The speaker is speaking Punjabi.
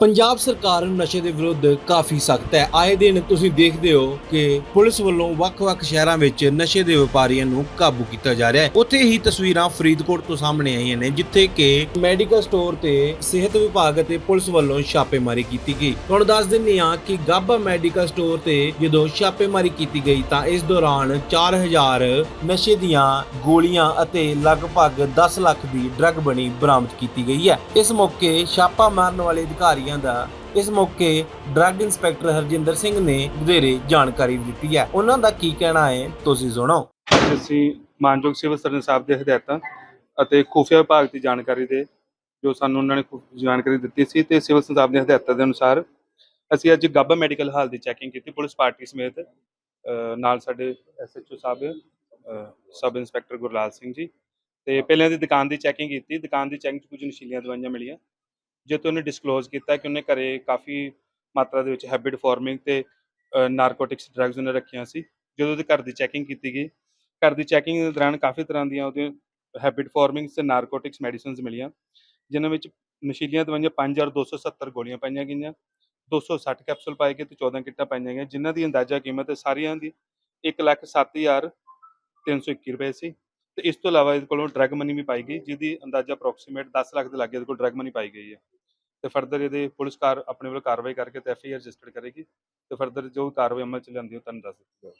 ਪੰਜਾਬ ਸਰਕਾਰ ਨਸ਼ੇ ਦੇ ਵਿਰੁੱਧ ਕਾਫੀ ਸਖਤ ਹੈ। ਆਏ ਦਿਨ ਤੁਸੀਂ ਦੇਖਦੇ ਹੋ ਕਿ ਪੁਲਿਸ ਵੱਲੋਂ ਵੱਖ-ਵੱਖ ਸ਼ਹਿਰਾਂ ਵਿੱਚ ਨਸ਼ੇ ਦੇ ਵਪਾਰੀਆਂ ਨੂੰ ਕਾਬੂ ਕੀਤਾ ਜਾ ਰਿਹਾ ਹੈ। ਉੱਥੇ ਹੀ ਤਸਵੀਰਾਂ ਫਰੀਦਕੋਟ ਤੋਂ ਸਾਹਮਣੇ ਆਈਆਂ ਨੇ, ਜਿੱਥੇ ਕਿ ਮੈਡੀਕਲ ਸਟੋਰ ਤੇ ਸਿਹਤ ਵਿਭਾਗ ਅਤੇ ਪੁਲਿਸ ਵੱਲੋਂ ਛਾਪੇਮਾਰੀ ਕੀਤੀ ਗਈ। ਹੁਣ ਦੱਸ ਦਿੰਨੀ ਆ ਕਿ ਗਾਬਾ ਮੈਡੀਕਲ ਸਟੋਰ ਤੇ ਜਦੋਂ ਛਾਪੇਮਾਰੀ ਕੀਤੀ ਗਈ ਤਾਂ ਇਸ ਦੌਰਾਨ 4000 ਨਸ਼ੇ ਦੀਆਂ ਗੋਲੀਆਂ ਅਤੇ ਲਗਭਗ 10 ਲੱਖ ਦੀ ਡਰੱਗ ਬਣੀ ਬਰਾਮਦ ਕੀਤੀ ਗਈ ਹੈ। ਇਸ ਮੌਕੇ ਛਾਪਾ ਮਾਰਨ ਵਾਲੇ ਅਧਿਕਾਰੀਆਂ ਦਾ। ਇਸ ਮੌਕੇ ਡਰੱਗ ਇੰਸਪੈਕਟਰ ਹਰਜਿੰਦਰ ਸਿੰਘ ਨੇ ਵਧੇਰੇ ਜਾਣਕਾਰੀ ਦਿੱਤੀ ਹੈ। ਉਹਨਾਂ ਦਾ ਕੀ ਕਹਿਣਾ ਹੈ, ਤੁਸੀਂ ਸੁਣੋ। ਅਸੀਂ ਮਾਨਯੋਗ ਸਿਵਲ ਸਰਜਨ ਸਾਹਿਬ ਦੇ ਹਦਾਇਤਾਂ ਅਤੇ ਖੁਫੀਆ ਵਿਭਾਗ ਦੀ ਜਾਣਕਾਰੀ ਦੇ ਜੋ ਸਾਨੂੰ ਉਹਨਾਂ ਨੇ ਜਾਣਕਾਰੀ ਦਿੱਤੀ ਸੀ ਤੇ ਸਿਵਲ ਸਰਜਨ ਸਾਹਿਬ ਦੇ ਹਦਾਇਤਾਂ ਦੇ ਅਨੁਸਾਰ ਅਸੀਂ ਅੱਜ ਗੱਬਾ ਮੈਡੀਕਲ ਹਾਲ ਦੀ ਚੈਕਿੰਗ ਕੀਤੀ। ਪੁਲਿਸ ਪਾਰਟੀ ਸਮੇਤ ਨਾਲ ਸਾਡੇ ਐਸਐਚਓ ਸਾਹਿਬ ਸਬ ਇੰਸਪੈਕਟਰ ਗੁਰਲਾਲ ਸਿੰਘ ਜੀ। ਤੇ ਪਹਿਲਾਂ ਦੀ ਦੁਕਾਨ ਦੀ ਚੈਕਿੰਗ ਕੀਤੀ। ਦੁਕਾਨ ਦੀ ਚੈਕਿੰਗ 'ਚ ਕੁਝ ਨਸ਼ੀਲੀਆਂ ਦਵਾਈਆਂ ਮਿਲੀਆਂ। ਜੇ ਤੋਂ ਉਹਨੇ ਡਿਸਕਲੋਜ਼ ਕੀਤਾ ਕਿ ਉਹਨੇ ਘਰੇ ਕਾਫੀ ਮਾਤਰਾ ਦੇ ਵਿੱਚ ਹੈਬਿਟ ਫਾਰਮਿੰਗ ਤੇ ਨਾਰਕੋਟਿਕਸ ਡਰੱਗਸ ਉਹਨੇ ਰੱਖੀਆਂ ਸੀ ਜਦੋਂ ਉਹਦੇ ਘਰ ਦੀ ਚੈਕਿੰਗ ਕੀਤੀ ਗਈ ਘਰ ਦੀ ਚੈਕਿੰਗ ਦੇ ਦੌਰਾਨ ਕਾਫੀ ਤਰ੍ਹਾਂ ਦੀਆਂ ਉਹਦੇ ਹੈਬਿਟ ਫਾਰਮਿੰਗਸ ਤੇ ਨਾਰਕੋਟਿਕਸ ਮੈਡੀਸਿਨਸ ਮਿਲੀਆਂ ਜਿਨ੍ਹਾਂ ਵਿੱਚ ਨਸ਼ੀਲੀਆਂ ਦਵਾਈਆਂ 5270 ਗੋਲੀਆਂ ਪਾਈਆਂ ਗਈਆਂ 260 ਕੈਪਸੂਲ ਪਾਏ ਗਏ ਤੇ 14 ਕਿੱਟਾਂ ਪਾਈਆਂ ਗਈਆਂ ਜਿਨ੍ਹਾਂ ਦੀ ਅੰਦਾਜ਼ਾ ਕੀਮਤ ਸਾਰੀਆਂ ਦੀ 1,07,321 ਰੁਪਏ ਸੀ ਤੇ ਇਸ ਤੋਂ ਇਲਾਵਾ ਇਹਦੇ ਕੋਲੋਂ ਡਰੱਗ ਮਨੀ ਵੀ ਪਾਈ ਗਈ ਜਿਹਦੀ ਅੰਦਾਜ਼ਾ ਅਪਰੋਕਸੀਮੇਟ 10 ਲੱਖ ਦੇ ਲਾਗੇ ਇਹਦੇ ਕੋਲ ਡਰੱਗ ਮਨੀ ਪਾਈ ਗਈ ਹੈ। ਤੇ ਫਰਦਰ ਇਹਦੇ ਪੁਲਿਸ ਕਾਰ, ਆਪਣੇ ਵੱਲੋਂ ਕਾਰਵਾਈ ਕਰਕੇ ਤੇ ਐਫਆਈਆਰ ਰਜਿਸਟਰ ਕਰੇਗੀ ਤੇ ਫਰਦਰ ਜੋ ਕਾਰਵਾਈ ਅਮਲ ਚ ਲਿਆਂਦੀ ਉਹ ਤੁਹਾਨੂੰ ਦੱਸ ਦਿੱਤੀ ਜਾਵੇਗੀ